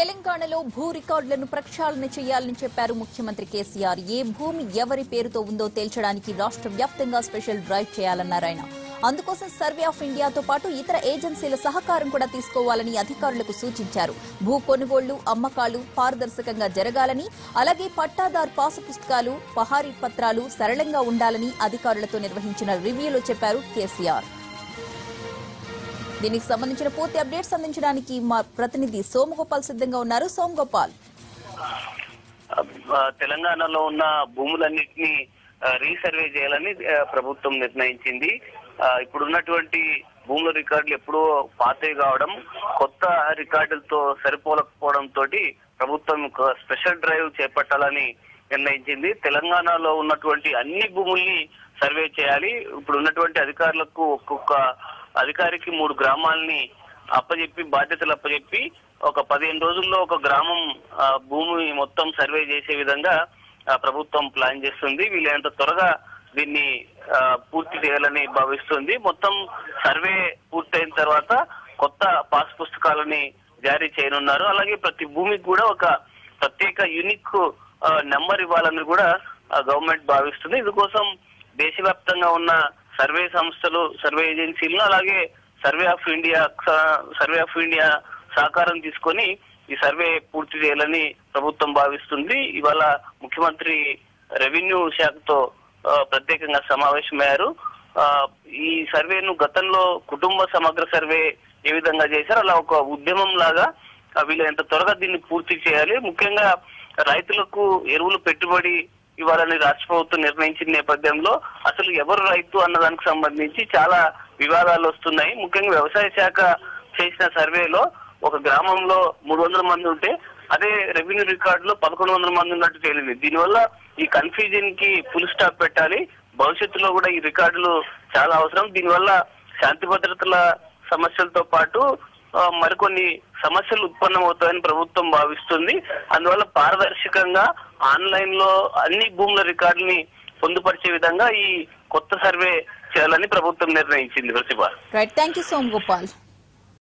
తెలంగాణలో భూ రికార్డులను ప్రక్షాళన చేయాలని చెప్పారు ముఖ్యమంత్రి కేసీఆర్. ఏ భూమి ఎవరి పేరుతో ఉందో తేల్చడానికి రాష్ట్ర వ్యాప్తంగా స్పెషల్ డ్రైవ్ చేయాలన్నారు ఆయన. అందుకోసం సర్వే ఆఫ్ ఇండియాతో పాటు ఇతర ఏజెన్సీల సహకారం కూడా తీసుకోవాలని అధికారులకు సూచించారు. భూ కొనుగోళ్ళు అమ్మకాలు పారదర్శకంగా జరగాలని అలాగే పట్టాదారు పాసు పుస్తకాలు పహారీ పత్రాలు సరళంగా ఉండాలని అధికారులతో నిర్వహించిన రివ్యూలో చెప్పారు కేసీఆర్. దీనికి సంబంధించిన పూర్తి అప్డేట్స్ అందించడానికి మా ప్రతినిధి సోమగోపాల్ సిద్ధంగా ఉన్నారు. సోమగోపాల్. తెలంగాణలో ఉన్న భూములన్నింటినీ రీసర్వే చేయాలని ప్రభుత్వం నిర్ణయించింది. ఇప్పుడున్నటువంటి భూముల రికార్డులు ఎప్పుడో పాతవి కావడం కొత్త రికార్డులతో సరిపోలకపోవడం తోటి ప్రభుత్వం ఒక స్పెషల్ డ్రైవ్ చేపట్టాలని నిర్ణయించింది. తెలంగాణలో ఉన్నటువంటి అన్ని భూముల్ని సర్వే చేయాలి. ఇప్పుడు ఉన్నటువంటి అధికారులకు ఒక్కొక్క అధికారికి మూడు గ్రామాలని అప్పజెప్పి బాధ్యతలు అప్పజెప్పి ఒక పదిహేను రోజుల్లో ఒక గ్రామం భూమి మొత్తం సర్వే చేసే విధంగా ప్రభుత్వం ప్లాన్ చేస్తుంది. వీలైనంత త్వరగా దీన్ని ఆ, పూర్తి చేయాలని భావిస్తుంది. మొత్తం సర్వే పూర్తయిన తర్వాత కొత్త పాస్ పుస్తకాలని జారీ చేయనున్నారు. అలాగే ప్రతి భూమికి కూడా ఒక ప్రత్యేక యూనిక్ నెంబర్ ఇవ్వాలని కూడా గవర్నమెంట్ భావిస్తుంది. ఇందుకోసం దేశవ్యాప్తంగా ఉన్న సర్వే సంస్థలు సర్వే ఏజెన్సీలను అలాగే survey of India survey of India సహకారం తీసుకొని ఈ సర్వే పూర్తి చేయాలని ప్రభుత్వం భావిస్తుంది. ఇవాళ ముఖ్యమంత్రి రెవెన్యూ శాఖతో ప్రత్యేకంగా సమావేశమయ్యారు. ఆ, ఈ సర్వేను గతంలో కుటుంబ సమగ్ర సర్వే ఏ విధంగా చేశారో అలా ఒక ఉద్యమం లాగా వీళ్ళంత త్వరగా దీన్ని పూర్తి చేయాలి. ముఖ్యంగా రైతులకు ఎరువులు పెట్టుబడి ఇవ్వాలని రాష్ట్ర ప్రభుత్వం నిర్ణయించిన నేపథ్యంలో అసలు ఎవరు రైతు అన్నదానికి సంబంధించి చాలా వివాదాలు వస్తున్నాయి. ముఖ్యంగా వ్యవసాయ శాఖ చేసిన సర్వేలో ఒక గ్రామంలో మూడు వందల మంది ఉంటే అదే రెవెన్యూ రికార్డులో పదకొండు వందల మంది ఉన్నట్టు తేలింది. దీనివల్ల ఈ కన్ఫ్యూజన్కి ఫుల్ స్టాప్ పెట్టాలి. భవిష్యత్తులో కూడా ఈ రికార్డులు చాలా అవసరం. దీనివల్ల శాంతి భద్రతల సమస్యలతో పాటు మరికొన్ని సమస్యలు ఉత్పన్నమవుతాయని ప్రభుత్వం భావిస్తుంది. అందువల్ల పారదర్శకంగా ఆన్లైన్లో అన్ని భూముల రికార్డుని పొందుపరిచే విధంగా ఈ కొత్త సర్వే చేయాలని ప్రభుత్వం నిర్ణయించింది. Pratibha. Right thank you Somagopal